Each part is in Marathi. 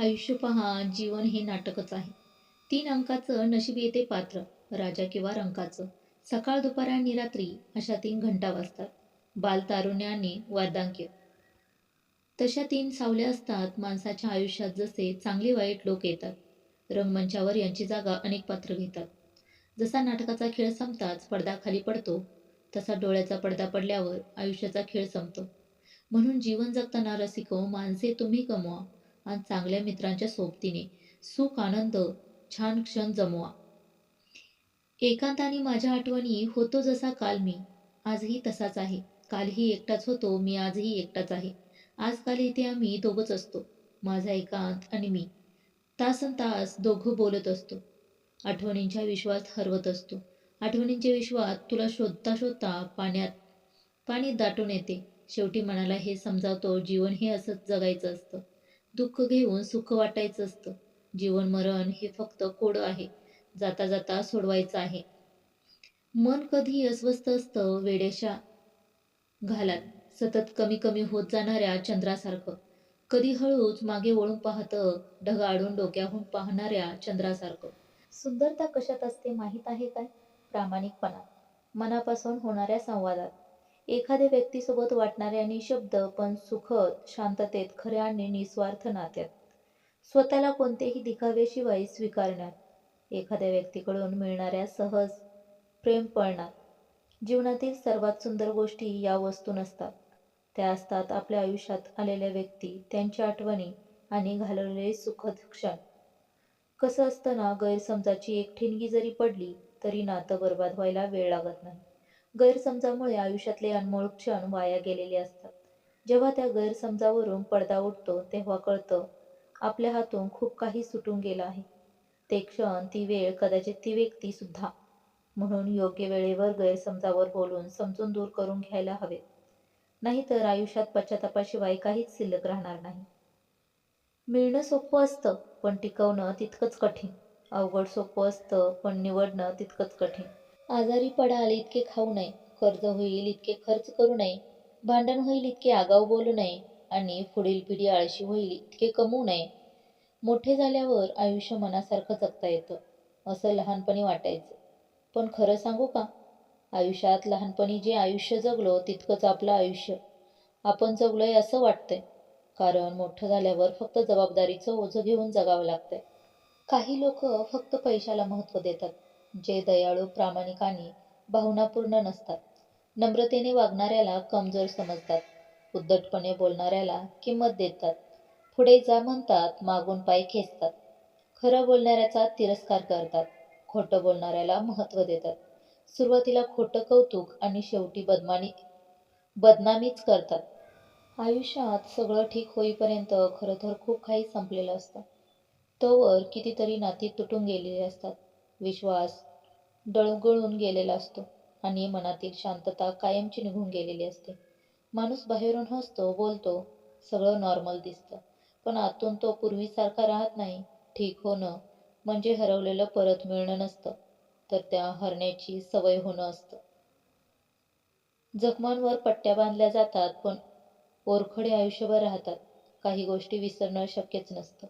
आयुष्य पहा जीवन हे नाटकच आहे. तीन अंकाचं नशीब येते पात्र राजा किंवा रंकाचं. सकाळ दुपार आणि रात्री अशा तीन घंटा वाजतात. बाल तारुण्य आणि वार्धांक्य. तशा तीन सावल्या असतात माणसाच्या आयुष्यात जसे चांगले वाईट लोक येतात. रंगमंचावर यांची जागा अनेक पात्र घेतात. जसा नाटकाचा खेळ संपताच पडदा खाली पडतो तसा डोळ्याचा पडदा पडल्यावर आयुष्याचा खेळ संपतो. म्हणून जीवन जगताना रसिको माणसे तुम्ही कमवा. आणि चांगल्या मित्रांच्या सोबतीने. सुख आनंद छान क्षण जमवा. एकांताने माझ्या आठवणी होतो जसा काल मी. आजही तसाच आहे. कालही एकटाच होतो. मी आजही एकटाच आहे. आजकाल इथे आम्ही दोघंच असतो. माझा एकांत आणि मी. तासन तास दोघं बोलत असतो. आठवणींच्या विश्वात हरवत असतो. आठवणींच्या विश्वात तुला शोधता शोधता पाण्यात पाणी दाटून येते. शेवटी मनाला हे समजावतो जीवन हे असंच जगायचं असतं. दुःख घेऊन सुख वाटायचं असतं. जीवन मरण हे फक्त कोड आहे. जाता जाता सोडवायचं आहे. मन कधी अस्वस्थ असतं वेडेशा घालात. सतत कमी कमी होत जाणाऱ्या चंद्रासारखं. कधी हळूच मागे वळून पाहतं ढगाडून डोक्याहून पाहणाऱ्या चंद्रासारखं. सुंदरता कशात असते माहीत आहे काय? प्रामाणिकपणा. मनापासून होणाऱ्या संवादात. एखाद्या व्यक्तीसोबत वाटणाऱ्या निशब्द पण सुखद शांततेत खऱ्या आणि निस्वार्थ नात्यात. स्वतःला कोणतेही दिखाव्याशिवाय स्वीकारण्यात एखाद्या व्यक्तीकडून मिळणाऱ्या सहज प्रेम पळण्यात जीवनातील सर्वात सुंदर गोष्टी या वस्तू नसतात. त्या असतात आपल्या आयुष्यात आलेल्या व्यक्ती त्यांच्या आठवणी आणि घालवलेले सुखद क्षण. कसं असतं ना गैरसमजाची एक ठिणगी जरी पडली तरी नातं बर्बाद व्हायला वेळ लागत नाही. गैरसमजामुळे आयुष्यातले अनमोल क्षण वाया गेलेले असतात. जेव्हा त्या गैरसमजावरून पडदा उठतो तेव्हा कळतं आपल्या हातून खूप काही सुटून गेलं आहे. ते क्षण ती वेळ कदाचित ती व्यक्ती सुद्धा. म्हणून योग्य वेळेवर गैरसमजावर बोलून समजून दूर करून घ्यायला हवे. नाहीतर आयुष्यात पश्चातापाशिवाय काहीच शिल्लक राहणार नाही. मिळणं सोपं असतं पण टिकवणं तितकंच कठीण. अवघड सोपं असतं पण निवडणं तितकंच कठीण. आजारी पडाल इतके खाऊ नये. कर्ज होईल इतके खर्च करू नये. भांडण होईल इतके आगाऊ बोलू नये. आणि पुढील पिढी आळशी होईल इतके कमवू नये. मोठे झाल्यावर आयुष्य मनासारखं जगता येतं असं लहानपणी वाटायचं. पण खरं सांगू का? आयुष्यात लहानपणी जे आयुष्य जगलो तितकंच आपलं आयुष्य. आपण जगलोय असं वाटतंय. कारण मोठं झाल्यावर फक्त जबाबदारीचं ओझं घेऊन जगावं लागतंय. काही लोक फक्त पैशाला महत्त्व देतात. जे दयाळू प्रामाणिक आणि भावनापूर्ण नसतात. नम्रतेने वागणाऱ्याला कमजोर समजतात. उद्धटपणे बोलणाऱ्याला किंमत देतात. पुढे जा म्हणतात मागून पाय खेचतात. खरं बोलणाऱ्याचा तिरस्कार करतात. खोटं बोलणाऱ्याला महत्त्व देतात. सुरुवातीला खोटं कौतुक आणि शेवटी बदमानी बदनामीच करतात. आयुष्यात सगळं ठीक होईपर्यंत खरं तर खूप काही संपलेलं असतं. तोवर कितीतरी नाती तुटून गेलेली असतात. विश्वास डळगळून गेलेला असतो आणि मनातील शांतता कायमची निघून गेलेली असते. माणूस बाहेरून हसतो बोलतो सगळं नॉर्मल दिसतं. पण आतून तो पूर्वीसारखा राहत नाही ठीक होणं म्हणजे हरवलेलं परत मिळणं नसतं तर त्या हरण्याची सवय होणं असतं. जखमांवर पट्ट्या बांधल्या जातात पण ओरखडे आयुष्यभर राहतात. काही गोष्टी विसरणं शक्यच नसतं.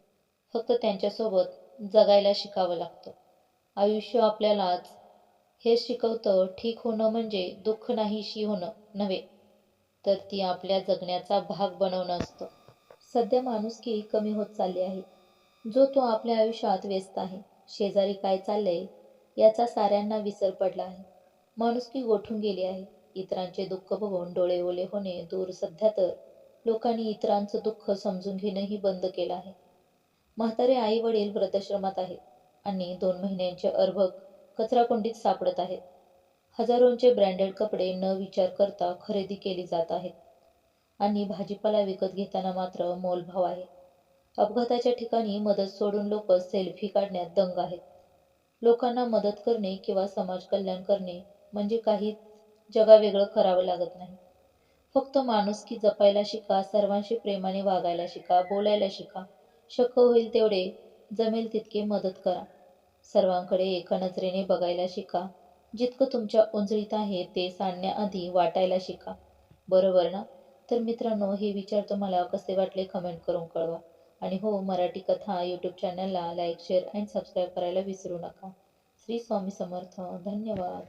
फक्त त्यांच्यासोबत जगायला शिकावं लागतं. आयुष्य आपल्यालाच. हे शिकवतं ठीक होणं म्हणजे दुःख नाहीशी होणं नव्हे तर ती आपल्या जगण्याचा भाग बनवणं असतं. सध्या माणुसकी कमी होत चालली आहे. जो तो आपल्या आयुष्यात व्यस्त आहे. शेजारी काय चाललंय याचा साऱ्यांना विसर पडला आहे. माणुसकी गोठून गेली आहे. इतरांचे दुःख बघून डोळे ओले होणे दूर सध्या तर लोकांनी इतरांचं दुःख समजून घेणंही बंद केलं आहे. म्हातारे आई वडील वृद्धाश्रमात आहेत. आणि दोन महिन्यांचे अर्भक कचराकुंडीत सापडत आहेत. हजारोंचे ब्रँडेड कपडे न विचार करता खरेदी केली जात आहेत. आणि भाजीपाला विकत घेताना मात्र मोलभाव आहे. अपघाताच्या ठिकाणी मदत सोडून लोक सेल्फी काढण्यात दंग आहेत. लोकांना मदत करणे किंवा समाज कल्याण करणे म्हणजे काही जगावेगळं करावं लागत नाही. फक्त माणुसकी जपायला शिका सर्वांशी प्रेमाने वागायला शिका बोलायला शिका शक्य होईल तेवढे जमेल तितके मदत करा. सर्वांकडे एका नजरेने बघायला शिका. जितकं तुमच्या उंजळीत आहे ते सांडण्याआधी वाटायला शिका. बरोबर ना? तर मित्रांनो हे विचार तुम्हाला कसे वाटले कमेंट करून कळवा. आणि हो मराठी कथा यूट्यूब चॅनलला लाईक शेअर अँड सबस्क्राईब करायला विसरू नका. श्री स्वामी समर्थ. धन्यवाद.